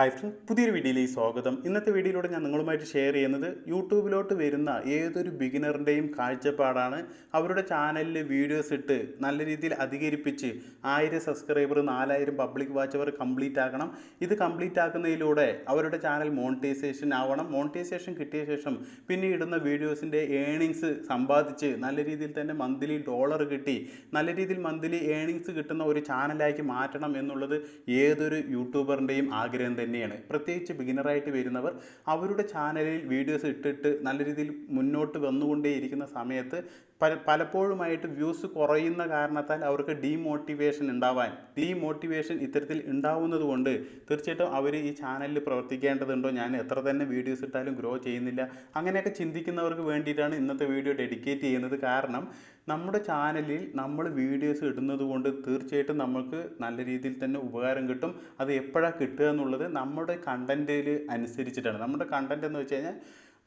Hi front പുതിയൊരു വീഡിയോയിലേക്ക് സ്വാഗതം. ഇന്നത്തെ വീഡിയോയിലൂടെ ഞാൻ നിങ്ങളുമായിട്ട് ഷെയർ ചെയ്യുന്നത് യൂട്യൂബിലോട്ട് വരുന്ന ഏതൊരു ബിഗിനറിന്റെയും കാഴ്ചപ്പാടാണ്. അവരുടെ ചാനലിൽ വീഡിയോസ് ഇട്ട് നല്ല രീതിയിൽ അധികരിപ്പിച്ച് ആയിരം സബ്സ്ക്രൈബർ നാലായിരം പബ്ലിക് വാച്ച് അവർ കംപ്ലീറ്റ് ആക്കണം. ഇത് കംപ്ലീറ്റ് ആക്കുന്നതിലൂടെ അവരുടെ ചാനൽ മോണിറ്റൈസേഷൻ ആവണം. മോണിറ്റൈസേഷൻ കിട്ടിയ ശേഷം പിന്നെ ഇടുന്ന വീഡിയോസിന്റെ ഏണിങ്സ് സമ്പാദിച്ച് നല്ല രീതിയിൽ തന്നെ മന്ത്ലി ഡോളർ കിട്ടി. നല്ല രീതിയിൽ മന്ത്ലി ഏണിങ്സ് കിട്ടുന്ന ഒരു ചാനലാക്കി മാറ്റണം എന്നുള്ളത് ഏതൊരു യൂട്യൂബറിന്റെയും ആഗ്രഹം തന്നെയാണ്. പ്രത്യേകിച്ച് ബിഗിനറായിട്ട് വരുന്നവർ അവരുടെ ചാനലിൽ വീഡിയോസ് ഇട്ടിട്ട് നല്ല രീതിയിൽ മുന്നോട്ട് വന്നുകൊണ്ടേയിരിക്കുന്ന സമയത്ത് പല പലപ്പോഴുമായിട്ട് വ്യൂസ് കുറയുന്ന കാരണത്താൽ അവർക്ക് ഡീമോട്ടിവേഷൻ ഉണ്ടാവാൻ ഡീമോട്ടിവേഷൻ ഇത്തരത്തിൽ ഉണ്ടാവുന്നത് കൊണ്ട് തീർച്ചയായിട്ടും അവർ ഈ ചാനലിൽ പ്രവർത്തിക്കേണ്ടതുണ്ടോ? ഞാൻ എത്ര തന്നെ വീഡിയോസ് ഇട്ടാലും ഗ്രോ ചെയ്യുന്നില്ല. അങ്ങനെയൊക്കെ ചിന്തിക്കുന്നവർക്ക് വേണ്ടിയിട്ടാണ് ഇന്നത്തെ വീഡിയോ ഡെഡിക്കേറ്റ് ചെയ്യുന്നത്. കാരണം നമ്മുടെ ചാനലിൽ നമ്മൾ വീഡിയോസ് ഇടുന്നത് കൊണ്ട് തീർച്ചയായിട്ടും നമുക്ക് നല്ല രീതിയിൽ തന്നെ ഉപകാരം കിട്ടും. അത് എപ്പോഴാണ് കിട്ടുക എന്നുള്ളത് നമ്മുടെ കണ്ടന്റിൽ അനുസരിച്ചിട്ടാണ്. നമ്മുടെ കണ്ടന്റ് എന്ന് വെച്ച് കഴിഞ്ഞാൽ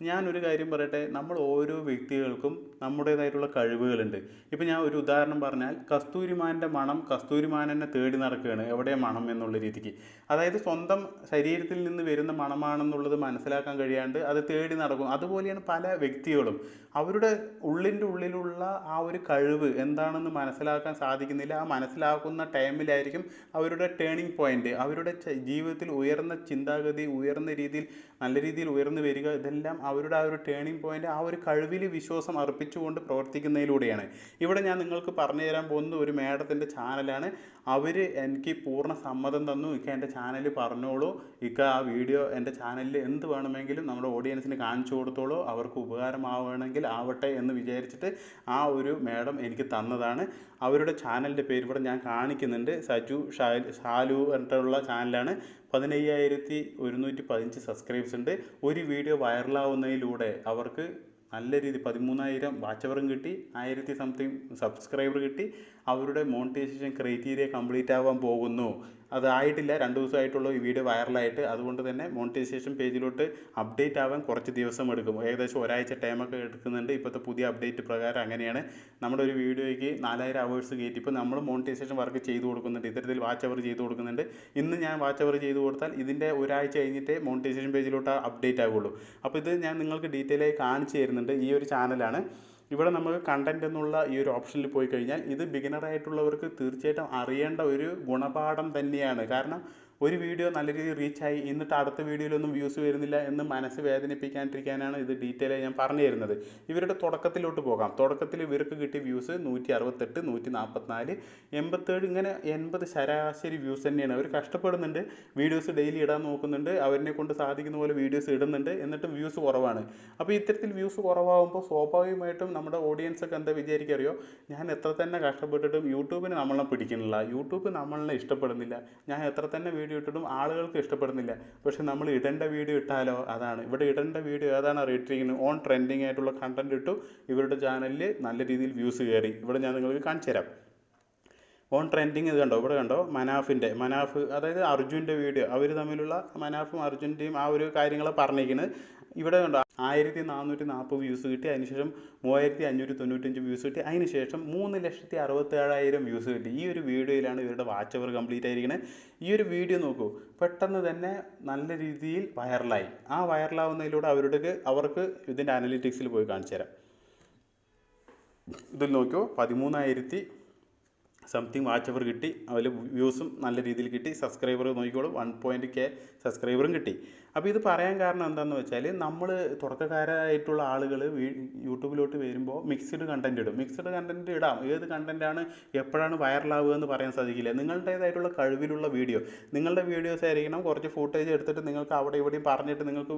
ഞാനൊരു കാര്യം പറയട്ടെ നമ്മൾ ഓരോ വ്യക്തികൾക്കും നമ്മുടേതായിട്ടുള്ള കഴിവുകളുണ്ട്. ഇപ്പം ഞാൻ ഒരു ഉദാഹരണം പറഞ്ഞാൽ കസ്തൂരിമാന്റെ മണം കസ്തൂരിമാൻ തന്നെ തേടി നടക്കുകയാണ് എവിടെ മണം എന്നുള്ള രീതിക്ക്. അതായത് സ്വന്തം ശരീരത്തിൽ നിന്ന് വരുന്ന മണമാണെന്നുള്ളത് മനസ്സിലാക്കാൻ കഴിയാണ്ട് അത് തേടി നടക്കും. അതുപോലെയാണ് പല വ്യക്തികളും. അവരുടെ ഉള്ളിന്റെ ഉള്ളിലുള്ള ആ ഒരു കഴിവ് എന്താണെന്ന് മനസ്സിലാക്കാൻ സാധിക്കുന്നില്ല. ആ മനസ്സിലാക്കുന്ന ടൈമിലായിരിക്കും അവരുടെ ടേണിംഗ് പോയിന്റ് അവരുടെ ജീവിതത്തിൽ ഉയർന്ന ചിന്താഗതി ഉയർന്ന രീതിയിൽ നല്ല രീതിയിൽ ഉയർന്നു വരിക ഇതെല്ലാം അവരുടെ ആ ഒരു ടേണിംഗ് പോയിന്റ് ആ ഒരു കഴിവിൽ വിശ്വാസം അർപ്പിച്ചുകൊണ്ട് പ്രവർത്തിക്കുന്നതിലൂടെയാണ്. ഇവിടെ ഞാൻ നിങ്ങൾക്ക് പറഞ്ഞു തരാൻ പോകുന്ന ഒരു മേഡത്തിന്റെ ചാനലാണ് അവർ എനിക്ക് പൂർണ സമ്മതം തന്നു. ഇക്ക എന്റെ ചാനൽ പറഞ്ഞോളൂ. ഇക്ക ആ വീഡിയോ എന്റെ ചാനലിൽ എന്ത് വേണമെങ്കിലും നമ്മുടെ ഓഡിയൻസിന് കാണിച്ചു കൊടുത്തോളൂ. അവർക്ക് ഉപകാരമാവുകയാണെങ്കിൽ ആവട്ടെ എന്ന് വിചാരിച്ചിട്ട് ആ ഒരു മേഡം എനിക്ക് തന്നതാണ്. അവരുടെ ചാനലിന്റെ പേര് ഇവിടെ ഞാൻ കാണിക്കുന്നുണ്ട്. സജു ഷാലു എന്നിട്ടുള്ള ചാനലാണ്. പതിനയ്യായിരത്തി ഒരുന്നൂറ്റി പതിനഞ്ച് സബ്സ്ക്രൈബ്സ് ഉണ്ട്. ഒരു വീഡിയോ വൈറലാവുന്നതിലൂടെ അവർക്ക് നല്ല രീതി പതിമൂന്നായിരം വാച്ചവറും കിട്ടി. ആയിരത്തി സംതിങ് സബ്സ്ക്രൈബർ കിട്ടി. അവരുടെ മോണിറ്റൈസേഷൻ ക്രൈറ്റീരിയ കംപ്ലീറ്റ് ആവാൻ പോകുന്നു. അതായിട്ടില്ല രണ്ട് ദിവസമായിട്ടുള്ള ഈ വീഡിയോ വൈറലായിട്ട് അതുകൊണ്ട് തന്നെ മോണിറ്റൈസേഷൻ പേജിലോട്ട് അപ്ഡേറ്റ് ആവാൻ കുറച്ച് ദിവസം എടുക്കും. ഏകദേശം ഒരാഴ്ച ടൈമൊക്കെ എടുക്കുന്നുണ്ട്. ഇപ്പോഴത്തെ പുതിയ അപ്ഡേറ്റ് പ്രകാരം അങ്ങനെയാണ്. നമ്മുടെ ഒരു വീഡിയോയ്ക്ക് നാലായിരം അവേഴ്സ് കയറ്റി. ഇപ്പോൾ നമ്മൾ മോണിറ്റൈസേഷൻ വർക്ക് ചെയ്ത് കൊടുക്കുന്നുണ്ട്. ഇത്തരത്തിൽ വാച്ച് അവർ ചെയ്തു കൊടുക്കുന്നുണ്ട്. ഇന്ന് ഞാൻ വാച്ച് അവർ ചെയ്തു കൊടുത്താൽ ഇതിന്റെ ഒരാഴ്ച കഴിഞ്ഞിട്ടേ മോണിറ്റൈസേഷൻ പേജിലോട്ട് അപ്ഡേറ്റ് ആവുള്ളൂ. അപ്പോൾ ഇത് ഞാൻ നിങ്ങൾക്ക് ഡീറ്റെയിൽ ആയി കാണിച്ചു തരുന്നുണ്ട് ഈ ഒരു ചാനലാണ് ഇവിടെ നമുക്ക് കണ്ടന്റ് എന്നുള്ള ഈ ഒരു ഓപ്ഷനിൽ പോയി കഴിഞ്ഞാൽ ഇത് ബിഗിനറായിട്ടുള്ളവർക്ക് തീർച്ചയായിട്ടും അറിയേണ്ട ഒരു ഗുണപാഠം തന്നെയാണ്. കാരണം ഒരു വീഡിയോ നല്ല രീതിയിൽ റീച്ചായി. എന്നിട്ട് അടുത്ത വീഡിയോയിലൊന്നും വ്യൂസ് വരുന്നില്ല എന്ന് മനസ്സ് വേദനിപ്പിക്കാണ്ടിരിക്കാനാണ് ഇത് ഡീറ്റെയിൽ ഞാൻ പറഞ്ഞു തരുന്നത്. ഇവരുടെ തുടക്കത്തിലോട്ട് പോകാം. തുടക്കത്തിൽ ഇവർക്ക് കിട്ടിയ വ്യൂസ് നൂറ്റി അറുപത്തെട്ട് നൂറ്റി നാൽപ്പത്തിനാല് എൺപത്തേഴ് ഇങ്ങനെ എൺപത് ശരാശരി വ്യൂസ് തന്നെയാണ്. അവർ കഷ്ടപ്പെടുന്നുണ്ട്. വീഡിയോസ് ഡെയിലി ഇടാൻ നോക്കുന്നുണ്ട്. അവരിനെ കൊണ്ട് സാധിക്കുന്ന പോലെ വീഡിയോസ് ഇടുന്നുണ്ട്. എന്നിട്ടും വ്യൂസ് കുറവാണ്. അപ്പോൾ ഇത്തരത്തിൽ വ്യൂസ് കുറവാകുമ്പോൾ സ്വാഭാവികമായിട്ടും നമ്മുടെ ഓഡിയൻസ് ഒക്കെ എന്താ വിചാരിക്കറിയോ ഞാൻ എത്ര തന്നെ കഷ്ടപ്പെട്ടിട്ടും യൂട്യൂബിന് നമ്മളെ പിടിക്കുന്നില്ല. യൂട്യൂബ് നമ്മളെ ഇഷ്ടപ്പെടുന്നില്ല. ഞാൻ എത്ര തന്നെ വീഡിയോ ഇട്ടിട്ടും ആളുകൾക്ക് ഇഷ്ടപ്പെടുന്നില്ല. പക്ഷേ നമ്മൾ ഇടേണ്ട വീഡിയോ ഇട്ടാലോ? അതാണ്. ഇവിടെ ഇടേണ്ട വീഡിയോ ഏതാണ് അറിയിട്ടിരിക്കുന്നത് ഓൺ ട്രെൻഡിങ് ആയിട്ടുള്ള കണ്ടന്റ് ഇട്ടു ഇവരുടെ ചാനലിൽ നല്ല രീതിയിൽ വ്യൂസ് കയറി. ഇവിടെ ഞാൻ നിങ്ങൾക്ക് കാണിച്ചു തരാം. ഓൺ ട്രെൻഡിങ് ഇത് കണ്ടോ? ഇവിടെ കണ്ടോ? മനാഫിന്റെ മനാഫ് അതായത് അർജുന്റെ വീഡിയോ. അവർ തമ്മിലുള്ള മനാഫും അർജുന്റെയും ആ ഒരു കാര്യങ്ങൾ പറഞ്ഞിരിക്കുന്നത് ഇവിടെ കണ്ടോ? ആയിരത്തി നാനൂറ്റി നാൽപ്പത് വ്യൂസ് കിട്ടി. അതിനുശേഷം മൂവായിരത്തി അഞ്ഞൂറ്റി തൊണ്ണൂറ്റഞ്ച് വ്യൂസ് കിട്ടി. അതിനുശേഷം മൂന്ന് ലക്ഷത്തി അറുപത്തേഴായിരം വ്യൂസ് കിട്ടി. ഈ ഒരു വീഡിയോയിലാണ് ഇവരുടെ വാച്ച് അവർ കംപ്ലീറ്റ് ആയിരിക്കുന്നത് ഈ ഒരു വീഡിയോ നോക്കൂ. പെട്ടെന്ന് തന്നെ നല്ല രീതിയിൽ വൈറലായി ആ വൈറലാവുന്നതിലൂടെ അവരുടെ അവർക്ക് ഇതിന്റെ അനലിറ്റിക്സിൽ പോയി കാണിച്ചു തരാം ഇതിൽ നോക്കിയോ പതിമൂന്നായിരത്തി സംതിങ് വാച്ച് അവർ കിട്ടി. അതിൽ വ്യൂസും നല്ല രീതിയിൽ കിട്ടി. സബ്സ്ക്രൈബർ നോക്കിക്കോളൂ. വൺ പോയിന്റ് കെ സബ്സ്ക്രൈബറും കിട്ടി. അപ്പോൾ ഇത് പറയാൻ കാരണം എന്താണെന്ന് വെച്ചാൽ നമ്മൾ തുടക്കക്കാരായിട്ടുള്ള ആളുകൾ യൂട്യൂബിലോട്ട് വരുമ്പോൾ മിക്സ്ഡ് കണ്ടന്റ് ഇടും. മിക്സ്ഡ് കണ്ടന്റ് ഇടാം. ഏത് കണ്ടന്റാണ് എപ്പോഴാണ് വൈറലാവുക എന്ന് പറയാൻ സാധിക്കില്ല. നിങ്ങളുടേതായിട്ടുള്ള കഴിവിലുള്ള വീഡിയോ നിങ്ങളുടെ വീഡിയോസ് ആയിരിക്കണം. കുറച്ച് ഫുട്ടേജ് എടുത്തിട്ട് നിങ്ങൾക്ക് അവിടെ ഇവിടെയും പറഞ്ഞിട്ട് നിങ്ങൾക്ക്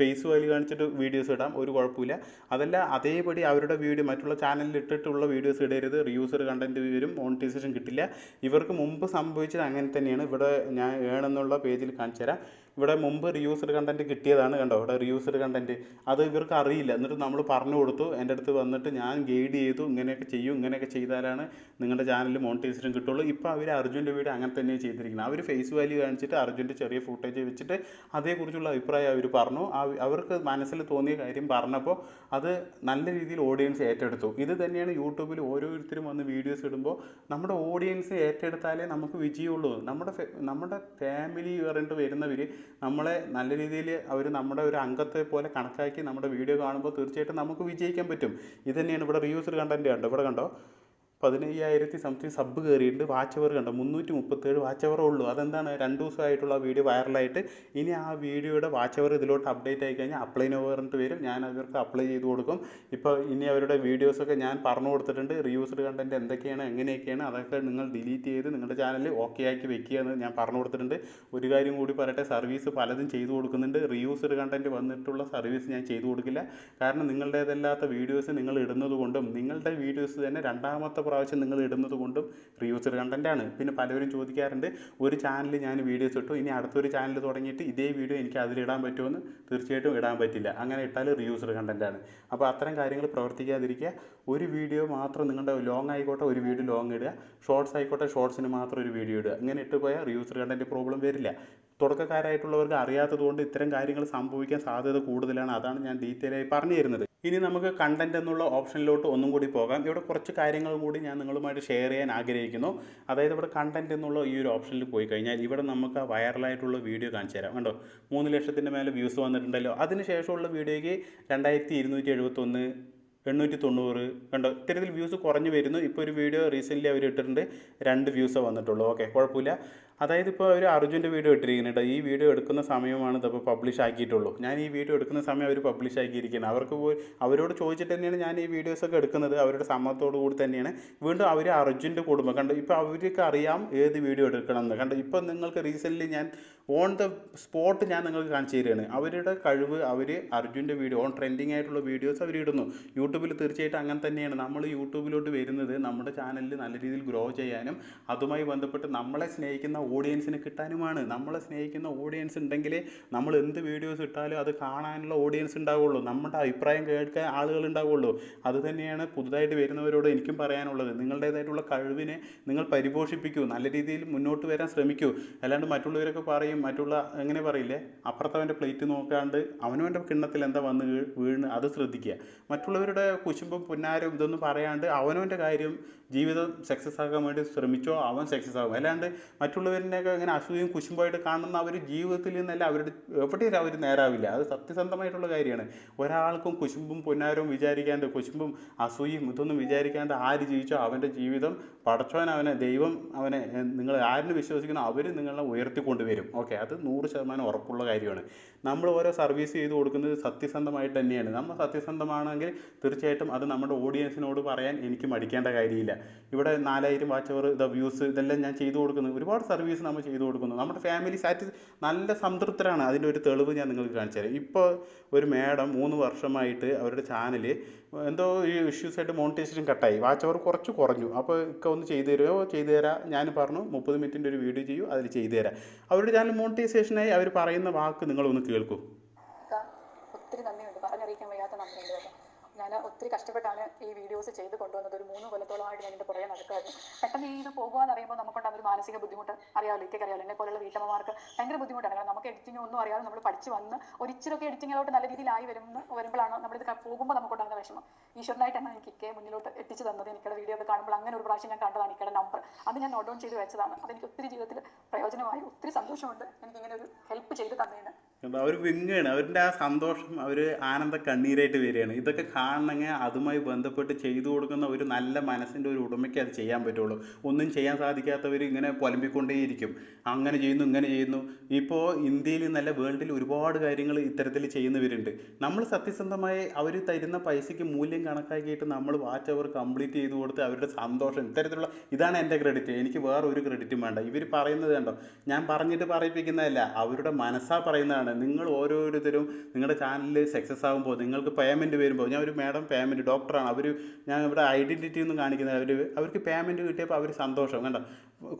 ഫേസ് വാല്യൂ കാണിച്ചിട്ട് വീഡിയോസ് ഇടാം. ഒരു കുഴപ്പമില്ല. അതല്ല അതേപടി അവരുടെ വീഡിയോ മറ്റുള്ള ചാനലിൽ ഇട്ടിട്ടുള്ള വീഡിയോസ് ഇടരുത്. റിയൂസർ കണ്ടന്റ് വരും. മോണിറ്റൈസേഷൻ കിട്ടില്ല. ഇവർക്ക് മുമ്പ് സംഭവിച്ചത് അങ്ങനെ തന്നെയാണ്. ഇവിടെ ഞാൻ ഏണെന്നുള്ള പേജിൽ കാണിച്ചു തരാം ഇവിടെ മുമ്പ് റിയൂസ്ഡ് കണ്ടന്റ് കിട്ടിയതാണ് കണ്ടോ? ഇവിടെ റിയൂസ്ഡ് കണ്ടന്റ് അത് ഇവർക്ക് അറിയില്ല. എന്നിട്ട് നമ്മൾ പറഞ്ഞു കൊടുത്തു. എന്റെ അടുത്ത് വന്നിട്ട് ഞാൻ ഗൈഡ് ചെയ്തു. ഇങ്ങനെയൊക്കെ ചെയ്യും ഇങ്ങനെയൊക്കെ ചെയ്താലാണ് നിങ്ങളുടെ ചാനൽ മോണിറ്റൈസേഷൻ കിട്ടുള്ളൂ. ഇപ്പോൾ അവർ അർജുന്റെ വീഡിയോ അങ്ങനെ തന്നെ ചെയ്തിരിക്കുന്നത്. അവർ ഫേസ് വാല്യൂ കാണിച്ചിട്ട് അർജുന്റെ ചെറിയ ഫുട്ടേജ് വെച്ചിട്ട് അതേക്കുറിച്ചുള്ള അഭിപ്രായം അവർ പറഞ്ഞു. അവർക്ക് മനസ്സിൽ തോന്നിയ കാര്യം പറഞ്ഞപ്പോൾ അത് നല്ല രീതിയിൽ ഓഡിയൻസ് ഏറ്റെടുത്തു. ഇത് തന്നെയാണ് യൂട്യൂബിൽ ഓരോരുത്തരും വന്ന് വീഡിയോസ് ഇടുമ്പോൾ നമ്മുടെ ഓഡിയൻസ് ഏറ്റെടുത്താലേ നമുക്ക് വിജയമുള്ളൂ. നമ്മുടെ നമ്മുടെ ഫാമിലി പറഞ്ഞിട്ട് വരുന്നവർ നമ്മളെ നല്ല രീതിയിൽ അവർ നമ്മുടെ ഒരു അംഗത്തെ പോലെ കണക്കാക്കി നമ്മുടെ വീഡിയോ കാണുമ്പോൾ തീർച്ചയായിട്ടും നമുക്ക് വിജയിക്കാൻ പറ്റും. ഇത് തന്നെയാണ് ഇവിടെ റീയൂസ്ഡ് കണ്ടന്റ് കണ്ടോ? ഇവിടെ കണ്ടോ? പതിനയ്യായിരത്തി സംതിങ് സബ് കയറിയിട്ടുണ്ട് വാച്ച് അവർ കണ്ടോ? മുന്നൂറ്റി മുപ്പത്തേഴ് വാച്ച് അവറേ ഉള്ളൂ. അതെന്താണ്? രണ്ട് ദിവസമായിട്ടുള്ള വീഡിയോ വൈറലായിട്ട് ഇനി ആ വീഡിയോയുടെ വാച്ച് അവർ ഇതിലോട്ട് അപ്ഡേറ്റ് ആയി കഴിഞ്ഞാൽ അപ്ലൈ നോ പറഞ്ഞിട്ട് വരും. ഞാൻ അവർക്ക് അപ്ലൈ ചെയ്ത് കൊടുക്കും. ഇപ്പോൾ ഇനി അവരുടെ വീഡിയോസൊക്കെ ഞാൻ പറഞ്ഞു കൊടുത്തിട്ടുണ്ട്. റിവ്യൂസ്ഡ് കണ്ടന്റ് എന്തൊക്കെയാണ് എങ്ങനെയൊക്കെയാണ് അതൊക്കെ നിങ്ങൾ ഡിലീറ്റ് ചെയ്ത് നിങ്ങളുടെ ചാനൽ ഓക്കെ ആക്കി വെക്കുക എന്ന് ഞാൻ പറഞ്ഞു കൊടുത്തിട്ടുണ്ട്. ഒരു കാര്യം കൂടി പറയട്ടെ സർവീസ് പലതും ചെയ്തു കൊടുക്കുന്നുണ്ട്. റിവ്യൂസ്ഡ് കണ്ടന്റ് വന്നിട്ടുള്ള സർവീസ് ഞാൻ ചെയ്തു കൊടുക്കില്ല. കാരണം നിങ്ങളുടേതല്ലാത്ത വീഡിയോസ് നിങ്ങൾ ഇടുന്നത് കൊണ്ടും നിങ്ങളുടെ വീഡിയോസ് തന്നെ രണ്ടാമത്തെ പ്രാവശ്യം നിങ്ങൾ ഇടുന്നത് കൊണ്ടും റീയൂസ്ഡ് കണ്ടന്റ് ആണ്. പിന്നെ പലരും ചോദിക്കാറുണ്ട് ഒരു ചാനൽ ഞാൻ വീഡിയോസ് ഇട്ടു ഇനി അടുത്തൊരു ചാനൽ തുടങ്ങിയിട്ട് ഇതേ വീഡിയോ എനിക്ക് അതിലിടാൻ പറ്റുമെന്ന്? തീർച്ചയായിട്ടും ഇടാൻ പറ്റില്ല. അങ്ങനെ ഇട്ടാൽ റീയൂസ്ഡ് കണ്ടന്റ് ആണ്. അപ്പോൾ അത്തരം കാര്യങ്ങൾ പ്രവർത്തിക്കാതിരിക്കുക. ഒരു വീഡിയോ മാത്രം നിങ്ങളുടെ ലോങ് ആയിക്കോട്ടെ ഒരു വീഡിയോ ലോങ് ഇടുക. ഷോർട്സ് ആയിക്കോട്ടെ ഷോർട്സിന് മാത്രം ഒരു വീഡിയോ ഇടുക. അങ്ങനെ ഇട്ട് പോയാൽ റീയൂസ്ഡ് കണ്ടന്റ് പ്രോബ്ലം വരില്ല. തുടക്കക്കാരായിട്ടുള്ളവർക്ക് അറിയാത്തത് കൊണ്ട് ഇത്തരം കാര്യങ്ങൾ സംഭവിക്കാൻ സാധ്യത കൂടുതലാണ്. അതാണ് ഞാൻ ഡീറ്റെയിൽ ആയി പറഞ്ഞു തരുന്നത് ഇനി നമുക്ക് കണ്ടന്റ് എന്നുള്ള ഓപ്ഷനിലോട്ട് ഒന്നും കൂടി പോകാം. ഇവിടെ കുറച്ച് കാര്യങ്ങൾ കൂടി ഞാൻ നിങ്ങളുമായിട്ട് ഷെയർ ചെയ്യാൻ ആഗ്രഹിക്കുന്നു. അതായത് ഇവിടെ കണ്ടന്റ് എന്നുള്ള ഈ ഒരു ഓപ്ഷനിൽ പോയി കഴിഞ്ഞാൽ ഇവിടെ നമുക്ക് ആ വൈറലായിട്ടുള്ള വീഡിയോ കാണിച്ചു തരാം. കണ്ടോ? മൂന്ന് ലക്ഷത്തിന്റെ മേലെ വ്യൂസ് വന്നിട്ടുണ്ടല്ലോ. അതിന് ശേഷമുള്ള വീഡിയോയ്ക്ക് രണ്ടായിരത്തി ഇരുന്നൂറ്റി എഴുപത്തൊന്ന് എണ്ണൂറ്റി തൊണ്ണൂറ് കണ്ടോ? ഇത്തരത്തിൽ വ്യൂസ് കുറഞ്ഞു വരുന്നു. ഇപ്പോൾ ഒരു വീഡിയോ റീസെന്റ്ലി അവർ ഇട്ടിട്ടുണ്ട്. രണ്ട് വ്യൂസേ വന്നിട്ടുള്ളൂ. ഓക്കെ കുഴപ്പമില്ല. അതായത് ഇപ്പോൾ ഒരു അർജുന്റെ വീഡിയോ ഇട്ടിരിക്കുന്നുണ്ട് ഈ വീഡിയോ എടുക്കുന്ന സമയമാണ് ഇതിപ്പോൾ പബ്ലിഷ് ആക്കിയിട്ടുള്ളൂ. ഞാൻ ഈ വീഡിയോ എടുക്കുന്ന സമയം അവർ പബ്ലിഷ് ആക്കിയിരിക്കുന്നത് അവർക്ക് പോയി അവരോട് ചോദിച്ചിട്ട് തന്നെയാണ് ഞാൻ ഈ വീഡിയോസൊക്കെ എടുക്കുന്നത്. അവരുടെ സമ്മതത്തോടു കൂടി തന്നെയാണ്. വീണ്ടും അവർ അർജുന്റെ കുടുംബം കണ്ടോ? ഇപ്പോൾ അവർക്ക് അറിയാം ഏത് വീഡിയോ എടുക്കണം എന്ന്. കണ്ടോ? ഇപ്പോൾ നിങ്ങൾക്ക് റീസെന്റ്ലി ഞാൻ ഓൺ ദ സ്പോട്ട് ഞാൻ നിങ്ങൾക്ക് കാണിച്ചു തരികയാണ്. അവരുടെ കഴിവ് അവർ അർജുന്റെ വീഡിയോ ഓൺ ട്രെൻഡിങ് ആയിട്ടുള്ള വീഡിയോസ് അവർ ഇടുന്നു. യൂട്യൂബിൽ തീർച്ചയായിട്ടും അങ്ങനെ തന്നെയാണ്. നമ്മൾ യൂട്യൂബിലോട്ട് വരുന്നത് നമ്മുടെ ചാനലിൽ നല്ല രീതിയിൽ ഗ്രോ ചെയ്യാനും അതുമായി ബന്ധപ്പെട്ട് നമ്മളെ സ്നേഹിക്കുന്ന ഓഡിയൻസിനെ കിട്ടാനുമാണ്. നമ്മളെ സ്നേഹിക്കുന്ന ഓഡിയൻസ് ഉണ്ടെങ്കിലേ നമ്മൾ എന്ത് വീഡിയോസ് ഇട്ടാലും അത് കാണാനുള്ള ഓഡിയൻസ് ഉണ്ടാവുള്ളൂ. നമ്മുടെ അഭിപ്രായം കേൾക്കാൻ ആളുകൾ ഉണ്ടാവുള്ളൂ. അത് തന്നെയാണ് പുതുതായിട്ട് വരുന്നവരോട് എനിക്കും പറയാനുള്ളത്. നിങ്ങളുടേതായിട്ടുള്ള കഴിവിനെ നിങ്ങൾ പരിപോഷിപ്പിക്കൂ. നല്ല രീതിയിൽ മുന്നോട്ട് വരാൻ ശ്രമിക്കൂ. അല്ലാണ്ട് മറ്റുള്ളവരൊക്കെ പറയും മറ്റുള്ള എങ്ങനെ പറയില്ലേ? അപ്പുറത്തവന്റെ പ്ലേറ്റ് നോക്കാണ്ട് അവനവന്റെ കിണ്ണത്തിൽ എന്താ വന്ന് വീണ് അത് ശ്രദ്ധിക്കുക. മറ്റുള്ളവരുടെ കുശുമ്പും പുന്നാരും ഇതൊന്നും പറയാണ്ട് അവനവന്റെ കാര്യം ജീവിതം സക്സസ് ആകാൻ വേണ്ടി ശ്രമിച്ചോ അവൻ സക്സസ് ആകും. അല്ലാണ്ട് മറ്റുള്ളവരിനെയൊക്കെ ഇങ്ങനെ അസൂയും കുശുമ്പായിട്ട് കാണുന്ന അവർ ജീവിതത്തിൽ നിന്നല്ല അവരുടെ എവിടെയും അവർ നേരാവില്ല. അത് സത്യസന്ധമായിട്ടുള്ള കാര്യമാണ്. ഒരാൾക്കും കുശുമ്പും പുന്നാരവും വിചാരിക്കാണ്ട് കുശുമ്പും അസൂയും ഇതൊന്നും വിചാരിക്കാണ്ട് ആര് ജീവിച്ചോ അവന്റെ ജീവിതം പടച്ചോൻ അവനെ ദൈവം അവനെ നിങ്ങൾ ആരിന് വിശ്വസിക്കുന്നോ അവർ നിങ്ങളെ ഉയർത്തിക്കൊണ്ടുവരും. ഓക്കെ അത് നൂറ് ശതമാനം ഉറപ്പുള്ള കാര്യമാണ്. നമ്മൾ ഓരോ സർവീസ് ചെയ്ത് കൊടുക്കുന്നത് സത്യസന്ധമായിട്ട് തന്നെയാണ്. നമ്മൾ സത്യസന്ധമാണെങ്കിൽ തീർച്ചയായിട്ടും അത് നമ്മുടെ ഓഡിയൻസിനോട് പറയാൻ എനിക്ക് മടിക്കേണ്ട കാര്യമില്ല. ഇവിടെ നാലായിരം വാച്ച് അവർ ഇതാ വ്യൂസ് ഇതെല്ലാം ഞാൻ ചെയ്തു കൊടുക്കുന്നു. ഒരുപാട് സർവീസ് നമ്മൾ ചെയ്തു കൊടുക്കുന്നു. നമ്മുടെ ഫാമിലി സാറ്റിസ് നല്ല സംതൃപ്തരാണ്. അതിന്റെ ഒരു തെളിവ് ഞാൻ നിങ്ങൾക്ക് കാണിച്ചു തരാം. ഇപ്പോൾ ഒരു മേഡം മൂന്ന് വർഷമായിട്ട് അവരുടെ ചാനൽ എന്തോ ഈ ഇഷ്യൂസായിട്ട് മോണിറ്റൈസേഷൻ കട്ടായി വാച്ച് അവർ കുറച്ച് കുറഞ്ഞു. അപ്പോൾ ഒക്കെ ഒന്ന് ചെയ്തു തരുമോ? ചെയ്തു തരാം. ഞാൻ പറഞ്ഞു മുപ്പത് മിനിറ്റിന്റെ ഒരു വീഡിയോ ചെയ്യൂ അതിൽ ചെയ്തു തരാം. അവരുടെ ചാനൽ മോണിറ്റൈസേഷനായി അവർ പറയുന്ന വാക്ക് നിങ്ങളൊന്ന് കേൾക്കൂ. ഒത്തിരി നന്ദിയുണ്ട്. പറഞ്ഞറിയിക്കാൻ വയ്യാത്ത നന്ദിയുണ്ട് ഞാൻ ഒത്തിരി കഷ്ടപ്പെട്ടാണ് ഈ വീഡിയോസ് ചെയ്ത് കൊണ്ടുവന്നത്. ഒരു മൂന്ന് കൊല്ലത്തോളമായിട്ട് ഞാൻ എന്റെ പുറകെ നടക്കുമായിരുന്നു പെട്ടെന്ന് ഈ ഇത് പോകുകയെന്ന് അറിയുമ്പോൾ നമുക്കുണ്ടാകുന്ന ഒരു മാനസിക ബുദ്ധിമുട്ട് അറിയാമല്ലോ എനിക്ക് അറിയാമല്ലോ എന്നെ പോലുള്ള വീട്ടമ്മമാർക്ക് ഭയങ്കര ബുദ്ധിമുട്ടാണ്. നമുക്ക് എഡിറ്റിംഗ് ഒന്നും അറിയാതെ നമ്മൾ പഠിച്ച് വന്ന് ഒരിച്ചിരൊക്കെ എഡിറ്റിങ്ങിലോട്ട് നല്ല രീതിയിലായി വരുന്ന വരുമ്പോഴാണ് നമ്മളിത് പോകുമ്പോൾ നമുക്കുണ്ടാകുന്ന വിഷമം. ഈശ്വരനായിട്ടാണ് എനിക്ക് ഇക്കെ മുന്നിലോട്ട് എത്തിച്ചു തന്നത്. എനിക്കുള്ള വീഡിയോ ഒക്കെ കാണുമ്പോൾ അങ്ങനെ ഒരു പ്രാവശ്യം ഞാൻ കണ്ടതാണ് ഇക്കയുടെ നമ്പർ അത് ഞാൻ നോട്ട് ഡൗൺ ചെയ്ത് വെച്ചതാണ്. അത് എനിക്ക് ഒത്തിരി ജീവിതത്തിൽ പ്രയോജനമായി ഒത്തിരി സന്തോഷമുണ്ട്. എനിക്ക് ഇങ്ങനെ ഒരു ഹെൽപ്പ് ചെയ്ത് തന്നതിന്. അവർ വിങ്ങുകയാണ് അവരുടെ ആ സന്തോഷം അവർ ആനന്ദ കണ്ണീരായിട്ട് വരികയാണ്. ഇതൊക്കെ കാണണമെങ്കിൽ അതുമായി ബന്ധപ്പെട്ട് ചെയ്തു കൊടുക്കുന്ന ഒരു നല്ല മനസ്സിന്റെ ഒരു ഉടമയ്ക്ക് അത് ചെയ്യാൻ പറ്റുള്ളൂ. ഒന്നും ചെയ്യാൻ സാധിക്കാത്തവർ ഇങ്ങനെ പുലമ്പിക്കൊണ്ടേയിരിക്കും. അങ്ങനെ ചെയ്യുന്നു ഇങ്ങനെ ചെയ്യുന്നു. ഇപ്പോൾ ഇന്ത്യയിൽ നല്ല വേൾഡിൽ ഒരുപാട് കാര്യങ്ങൾ ഇത്തരത്തിൽ ചെയ്യുന്നവരുണ്ട്. നമ്മൾ സത്യസന്ധമായി അവർ തരുന്ന പൈസയ്ക്ക് മൂല്യം കണക്കാക്കിയിട്ട് നമ്മൾ വാച്ച് അവർ കംപ്ലീറ്റ് ചെയ്ത് കൊടുത്ത് അവരുടെ സന്തോഷം ഇത്തരത്തിലുള്ള ഇതാണ് എന്റെ ക്രെഡിറ്റ്. എനിക്ക് വേറെ ഒരു ക്രെഡിറ്റും വേണ്ട. ഇവർ പറയുന്നത് കണ്ടോ? ഞാൻ പറഞ്ഞിട്ട് പറയിപ്പിക്കുന്നതല്ല. അവരുടെ മനസ്സാ പറയുന്നതാണ്. നിങ്ങൾ ഓരോരുത്തരും നിങ്ങളുടെ ചാനലിൽ സക്സസ് ആകുമ്പോൾ നിങ്ങൾക്ക് പേയ്മെന്റ് വരുമ്പോൾ ഞാൻ ഒരു മാഡം പേയ്മെന്റ് ഡോക്ടറാണ് അവർ ഞാൻ ഇവിടെ ഐഡന്റിറ്റി ഒന്നും കാണിക്കുന്നത് അവർ അവർക്ക് പേയ്മെന്റ് കിട്ടിയപ്പോൾ അവർ സന്തോഷം. കണ്ടോ?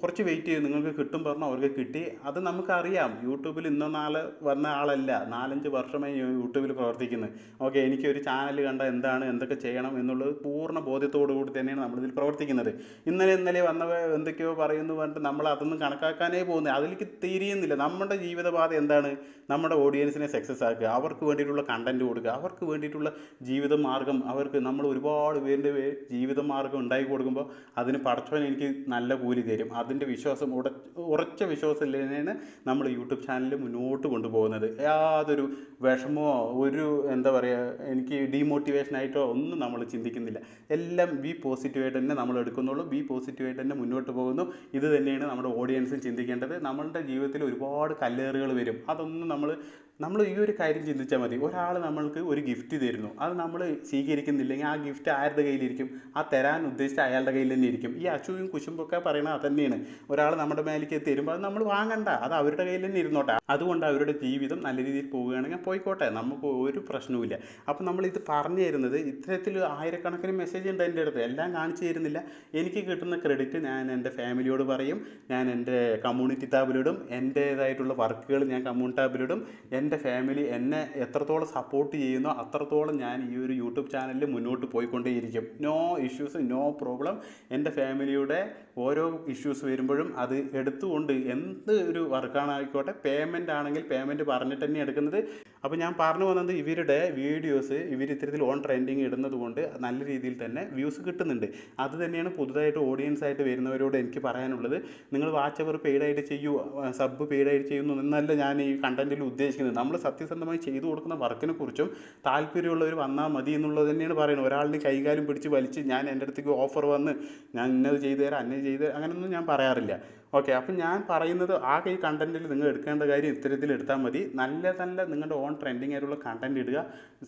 കുറച്ച് വെയിറ്റ് ചെയ്ത് നിങ്ങൾക്ക് കിട്ടും പറഞ്ഞു അവർക്ക് കിട്ടി. അത് നമുക്കറിയാം. യൂട്യൂബിൽ ഇന്നോ നാളെ വന്ന ആളല്ല. നാലഞ്ച് വർഷമായി യൂട്യൂബിൽ പ്രവർത്തിക്കുന്നത് ഓക്കെ എനിക്ക് ഒരു ചാനൽ കണ്ട എന്താണ് എന്തൊക്കെ ചെയ്യണം എന്നുള്ളത് പൂർണ ബോധ്യത്തോടു കൂടി തന്നെയാണ് നമ്മളിതിൽ പ്രവർത്തിക്കുന്നത്. ഇന്നലെ ഇന്നലെ വന്നവ എന്തൊക്കെയോ പറയുന്നു പറഞ്ഞിട്ട് നമ്മൾ അതൊന്നും കണക്കാക്കാനേ പോകുന്നത് അതിലേക്ക് തിരിയുന്നില്ല. നമ്മുടെ ജീവിതപാത എന്താണ്? നമ്മുടെ ഓഡിയൻസിനെ സക്സസ് ആക്കുക. അവർക്ക് വേണ്ടിയിട്ടുള്ള കണ്ടന്റ് കൊടുക്കുക. അവർക്ക് വേണ്ടിയിട്ടുള്ള ജീവിത മാർഗം അവർക്ക് നമ്മൾ ഒരുപാട് പേരുടെ ജീവിത മാർഗം ഉണ്ടാക്കി കൊടുക്കുമ്പോൾ അതിന് പടച്ചവൻ എനിക്ക് നല്ല കൂലി തരും. അതിന്റെ വിശ്വാസം ഉട ഉറച്ച വിശ്വാസത്തിലാണ് നമ്മൾ യൂട്യൂബ് ചാനൽ മുന്നോട്ട് കൊണ്ടുപോകുന്നത്. യാതൊരു വിഷമോ ഒരു എന്താ പറയുക എനിക്ക് ഡീമോട്ടിവേഷനായിട്ടോ ഒന്നും നമ്മൾ ചിന്തിക്കുന്നില്ല. എല്ലാം ബി പോസിറ്റീവായിട്ട് തന്നെ നമ്മൾ എടുക്കുന്നുള്ളൂ. ബി പോസിറ്റീവായിട്ട് തന്നെ മുന്നോട്ട് പോകുന്നു. ഇത് തന്നെയാണ് നമ്മുടെ ഓഡിയൻസും ചിന്തിക്കേണ്ടത്. നമ്മളുടെ ജീവിതത്തിൽ ഒരുപാട് കല്ലേറുകൾ വരും. അതൊന്നും നമ്മൾ നമ്മൾ ഈ ഒരു കാര്യം ചിന്തിച്ചാൽ മതി. ഒരാൾ നമ്മൾക്ക് ഒരു ഗിഫ്റ്റ് തരുന്നു. അത് നമ്മൾ സ്വീകരിക്കുന്നില്ലെങ്കിൽ ആ ഗിഫ്റ്റ് ആരുടെ കയ്യിലിരിക്കും? ആ തരാൻ ഉദ്ദേശിച്ച അയാളുടെ കയ്യിൽ തന്നെ ഇരിക്കും. ഈ അശുവും കുശുമ്പൊക്കെ പറയുന്നത് അത് തന്നെയാണ്. ഒരാൾ നമ്മുടെ മേലേക്ക് തരുമ്പോൾ നമ്മൾ വാങ്ങണ്ട. അത് അവരുടെ കയ്യിൽ തന്നെ ഇരുന്നോട്ടെ. അതുകൊണ്ട് അവരുടെ ജീവിതം നല്ല രീതിയിൽ പോവുകയാണെങ്കിൽ പോയിക്കോട്ടെ. നമുക്ക് ഒരു പ്രശ്നവുമില്ല. അപ്പോൾ നമ്മളിത് പറഞ്ഞു തരുന്നത് ഇത്തരത്തിൽ ആയിരക്കണക്കിന് മെസ്സേജ് ഉണ്ട് എന്റെ അടുത്ത്. എല്ലാം കാണിച്ചു തരുന്നില്ല. എനിക്ക് കിട്ടുന്ന ക്രെഡിറ്റ് ഞാൻ എന്റെ ഫാമിലിയോട് പറയും. ഞാൻ എന്റെ കമ്മ്യൂണിറ്റി ടാബിലിടും എന്റേതായിട്ടുള്ള വർക്കുകൾ ഞാൻ കമ്മ്യൂണിറ്റി ടാബിലിടും എന്റെ ഫാമിലി എന്നെ എത്രത്തോളം സപ്പോർട്ട് ചെയ്യുന്നോ അത്രത്തോളം ഞാൻ ഈ ഒരു യൂട്യൂബ് ചാനലിൽ മുന്നോട്ട് പോയിക്കൊണ്ടേയിരിക്കും. നോ ഇഷ്യൂസ് നോ പ്രോബ്ലം എന്റെ ഫാമിലിയുടെ ഓരോ ഇഷ്യൂസ് വരുമ്പോഴും അത് എടുത്തുകൊണ്ട് എന്ത് ഒരു വർക്കാണ് ആയിക്കോട്ടെ പേയ്മെന്റ് ആണെങ്കിൽ പേയ്മെന്റ് പറഞ്ഞിട്ട് തന്നെ എടുക്കുന്നത്. അപ്പോൾ ഞാൻ പറഞ്ഞു വന്നത് ഇവരുടെ വീഡിയോസ് ഇവർ ഇത്തരത്തിൽ ഓൺ ട്രെൻഡിങ് ഇടുന്നത് കൊണ്ട് നല്ല രീതിയിൽ തന്നെ വ്യൂസ് കിട്ടുന്നുണ്ട്. അത് തന്നെയാണ് പുതുതായിട്ട് ഓഡിയൻസ് ആയിട്ട് വരുന്നവരോട് എനിക്ക് പറയാനുള്ളത്. നിങ്ങൾ വാച്ച് അവർ പെയ്ഡായിട്ട് ചെയ്യൂ സബ് പെയ്ഡായിട്ട് ചെയ്യുന്നു എന്നല്ല ഞാൻ ഈ കണ്ടന്റിൽ ഉദ്ദേശിക്കുന്നത്. നമ്മൾ സത്യസന്ധമായി ചെയ്തു കൊടുക്കുന്ന വർക്കിനെ കുറിച്ചും താല്പര്യമുള്ളവർ വന്നാൽ മതി എന്നുള്ളത് തന്നെയാണ് പറയുന്നത്. ഒരാളിനെ കൈകാലും പിടിച്ച് വലിച്ച് ഞാൻ എന്റെ അടുത്തേക്ക് ഓഫർ വന്ന് ഞാൻ ഇന്നത് ചെയ്തു തരാം അന്നത് ചെയ്ത് അങ്ങനെയൊന്നും ഞാൻ പറയാറില്ല. ഓക്കെ അപ്പം ഞാൻ പറയുന്നത് ആകെ ഈ കണ്ടന്റിൽ നിങ്ങൾ എടുക്കേണ്ട കാര്യം ഇത്തരത്തിൽ എടുത്താൽ മതി. നല്ല നല്ല നിങ്ങളുടെ ഓൺ ട്രെൻഡിങ് ആയിട്ടുള്ള കണ്ടന്റ് ഇടുക.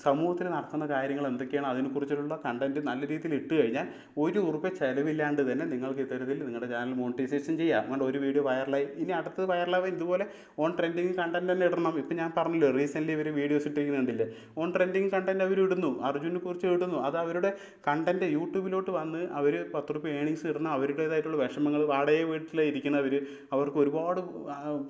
സമൂഹത്തിൽ നടക്കുന്ന കാര്യങ്ങൾ എന്തൊക്കെയാണ് അതിനെക്കുറിച്ചുള്ള കണ്ടന്റ് നല്ല രീതിയിൽ ഇട്ട് കഴിഞ്ഞാൽ ഒരു ഉറുപ്പ് ചിലവില്ലാണ്ട് തന്നെ നിങ്ങൾക്ക് ഇത്തരത്തിൽ നിങ്ങളുടെ ചാനൽ മോണിറ്റൈസേഷൻ ചെയ്യാം. അതുകൊണ്ട് ഒരു വീഡിയോ വൈറലായി ഇനി അടുത്തത് വൈറലാവാൻ ഇതുപോലെ ഓൺ ട്രെൻഡിങ് കണ്ടന്റ് തന്നെ ഇടണം. ഇപ്പം ഞാൻ പറഞ്ഞല്ലോ റീസെന്റ്ലി ഇവർ വീഡിയോസ് ഇട്ടിരിക്കുന്നുണ്ടല്ലേ? ഓൺ ട്രെൻഡിങ് കണ്ടന്റ് അവർ ഇടുന്നു. അർജുനെ കുറിച്ച് ഇടുന്നു. അത് അവരുടെ കണ്ടന്റ് യൂട്യൂബിലോട്ട് വന്ന് അവർ പത്ത് റുപ്യ ഏണിങ്സ് ഇടുന്ന അവരുടേതായിട്ടുള്ള വിഷമങ്ങൾ വാടക വീട്ടിലിരിക്കുന്നവർ അവർക്ക് ഒരുപാട്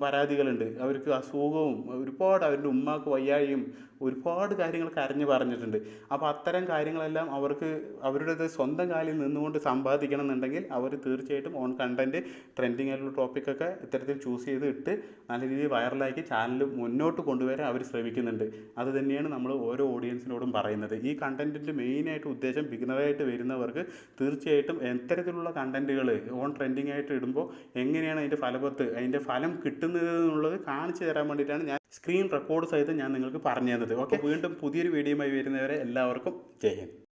പരാതികളുണ്ട്. അവർക്ക് അസുഖവും ഒരുപാട് അവരുടെ ഉമ്മാക്ക് വയ്യായും ഒരുപാട് കാര്യങ്ങൾ കരഞ്ഞു പറഞ്ഞിട്ടുണ്ട്. അപ്പോൾ അത്തരം കാര്യങ്ങളെല്ലാം അവർക്ക് അവരുടെ സ്വന്തം കാലിൽ നിന്നുകൊണ്ട് സമ്പാദിക്കണം എന്നുണ്ടെങ്കിൽ അവർ തീർച്ചയായിട്ടും ഓൺ കണ്ടന്റ് ട്രെൻഡിങ് ആയിട്ടുള്ള ടോപ്പിക്കൊക്കെ ഇത്തരത്തിൽ ചൂസ് ചെയ്ത് ഇട്ട് നല്ല രീതിയിൽ വൈറലാക്കി ചാനൽ മുന്നോട്ട് കൊണ്ടുവരാൻ അവർ ശ്രമിക്കുന്നുണ്ട്. അത് തന്നെയാണ് നമ്മൾ ഓരോ ഓഡിയൻസിനോടും പറയുന്നത്. ഈ കണ്ടന്റിന്റെ മെയിനായിട്ട് ഉദ്ദേശം ബിഗിനറായിട്ട് വരുന്നവർക്ക് തീർച്ചയായിട്ടും എത്തരത്തിലുള്ള കണ്ടന്റുകൾ ഓൺ ട്രെൻഡിങ് ആയിട്ട് ഇടുമ്പോൾ എങ്ങനെയാണ് അതിന്റെ ഫലപത്ത് അതിന്റെ ഫലം കിട്ടുന്നത് എന്നുള്ളത് കാണിച്ചു തരാൻ വേണ്ടിയിട്ടാണ് ഞാൻ സ്ക്രീൻ റെക്കോർഡ് സഹിതം ഞാൻ നിങ്ങൾക്ക് പറഞ്ഞു തന്നത് ഓക്കെ വീണ്ടും പുതിയൊരു വീഡിയോയുമായി വരുന്നവരെ എല്ലാവർക്കും ജയ് ഹിന്ദ്.